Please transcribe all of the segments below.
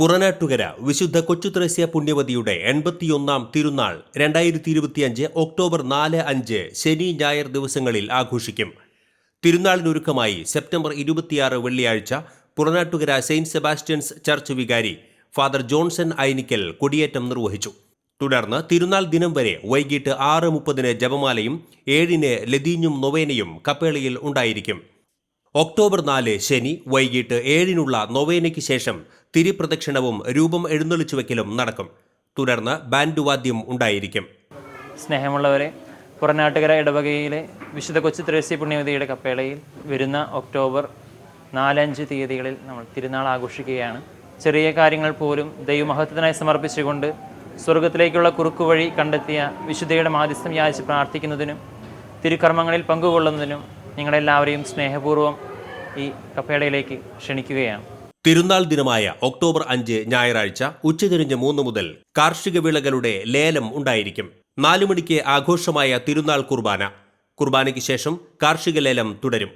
പുറനാട്ടുകര വിശുദ്ധ കൊച്ചുത്രേസ്യ പുണ്യവതിയുടെ എൺപത്തിയൊന്നാം തിരുനാൾ രണ്ടായിരത്തി ഇരുപത്തിയഞ്ച് ഒക്ടോബർ നാല് അഞ്ച് ശനി ഞായർ ദിവസങ്ങളിൽ ആഘോഷിക്കും. തിരുനാളിനൊരുക്കമായി സെപ്റ്റംബർ ഇരുപത്തിയാറ് വെള്ളിയാഴ്ച പുറനാട്ടുകര സെയിന്റ് സെബാസ്റ്റ്യൻസ് ചർച്ച് വികാരി ഫാദർ ജോൺസൺ ഐനിക്കൽ കൊടിയേറ്റം നിർവഹിച്ചു. തുടർന്ന് തിരുനാൾ ദിനം വരെ വൈകിട്ട് ആറ് മുപ്പതിന് ജപമാലയും ഏഴിന് ലതീഞ്ഞും നൊവേനയും കപ്പേളയിൽ ഉണ്ടായിരിക്കും. ഒക്ടോബർ നാല് ശനി വൈകിട്ട് ഏഴിനുള്ള നൊവേനയ്ക്ക് ശേഷം തിരിപ്രദക്ഷിണവും രൂപം എഴുന്നള്ളിച്ചു വയ്ക്കലും നടക്കും. തുടർന്ന് ബാൻഡ് വാദ്യം ഉണ്ടായിരിക്കും. സ്നേഹമുള്ളവരെ പുറനാട്ടുകര ഇടവകയിലെ വിശുദ്ധ കൊച്ചു ത്രേസ്യ പുണ്യവതിയുടെ കപ്പേളയിൽ വരുന്ന ഒക്ടോബർ നാലഞ്ച് തീയതികളിൽ നമ്മൾ തിരുനാൾ ആഘോഷിക്കുകയാണ്. ചെറിയ കാര്യങ്ങൾ പോലും ദൈവമഹത്വത്തിനായി സമർപ്പിച്ചുകൊണ്ട് സ്വർഗത്തിലേക്കുള്ള കുറുക്കു വഴി കണ്ടെത്തിയ വിശുദ്ധയുടെ മാധ്യസ്ഥം യാചിച്ച് പ്രാർത്ഥിക്കുന്നതിനും തിരുക്കർമ്മങ്ങളിൽ പങ്കുകൊള്ളുന്നതിനും നിങ്ങളെല്ലാവരെയും സ്നേഹപൂർവം ഈ കപ്പേടയിലേക്ക് ക്ഷണിക്കുകയാണ്. തിരുനാൾ ദിനമായ ഒക്ടോബർ അഞ്ച് ഞായറാഴ്ച ഉച്ചതിരിഞ്ഞ് മൂന്ന് മുതൽ കാർഷിക വിളകളുടെ ലേലം ഉണ്ടായിരിക്കും. നാലു മണിക്ക് ആഘോഷമായ തിരുനാൾ കുർബാന. കുർബാനയ്ക്ക് ശേഷം കാർഷിക ലേലം തുടരും.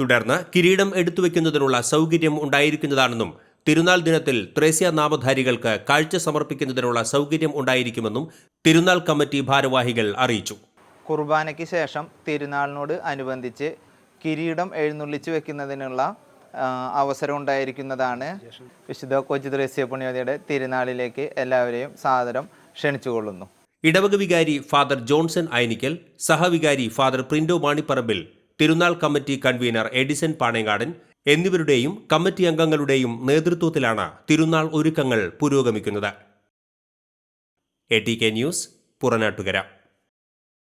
തുടർന്ന് കിരീടം എടുത്തുവെക്കുന്നതിനുള്ള സൗകര്യം ഉണ്ടായിരിക്കുന്നതാണെന്നും തിരുനാൾ ദിനത്തിൽ ത്രേസ്യ നാമധാരികൾക്ക് കാഴ്ച സമർപ്പിക്കുന്നതിനുള്ള സൗകര്യം ഉണ്ടായിരിക്കുമെന്നും തിരുനാൾ കമ്മിറ്റി ഭാരവാഹികൾ അറിയിച്ചു. കുർബാനയ്ക്ക് ശേഷം തിരുനാളിനോട് അനുബന്ധിച്ച് കിരീടം എഴുന്നള്ളിച്ചു വെക്കുന്നതിനുള്ള അവസരം ഉണ്ടായിരിക്കുന്നതാണ് വിശുദ്ധ കൊച്ചി ത്രേസ്യ പുണ്യവതിയുടെ തിരുനാളിലേക്ക് എല്ലാവരെയും സാദരം ക്ഷണിച്ചുകൊള്ളുന്നു. ഇടവക വികാരി ഫാദർ ജോൺസൺ ഐനിക്കൽ സഹവികാരി ഫാദർ പ്രിൻഡോ മാണിപ്പറമ്പിൽ തിരുനാൾ കമ്മിറ്റി കൺവീനർ എഡിസൺ പാണേങ്ങാടൻ എന്നിവരുടെയും കമ്മിറ്റി അംഗങ്ങളുടെയും നേതൃത്വത്തിലാണ് തിരുനാൾ ഒരുക്കങ്ങൾ പുരോഗമിക്കുന്നത്. A T K news Puranattukara.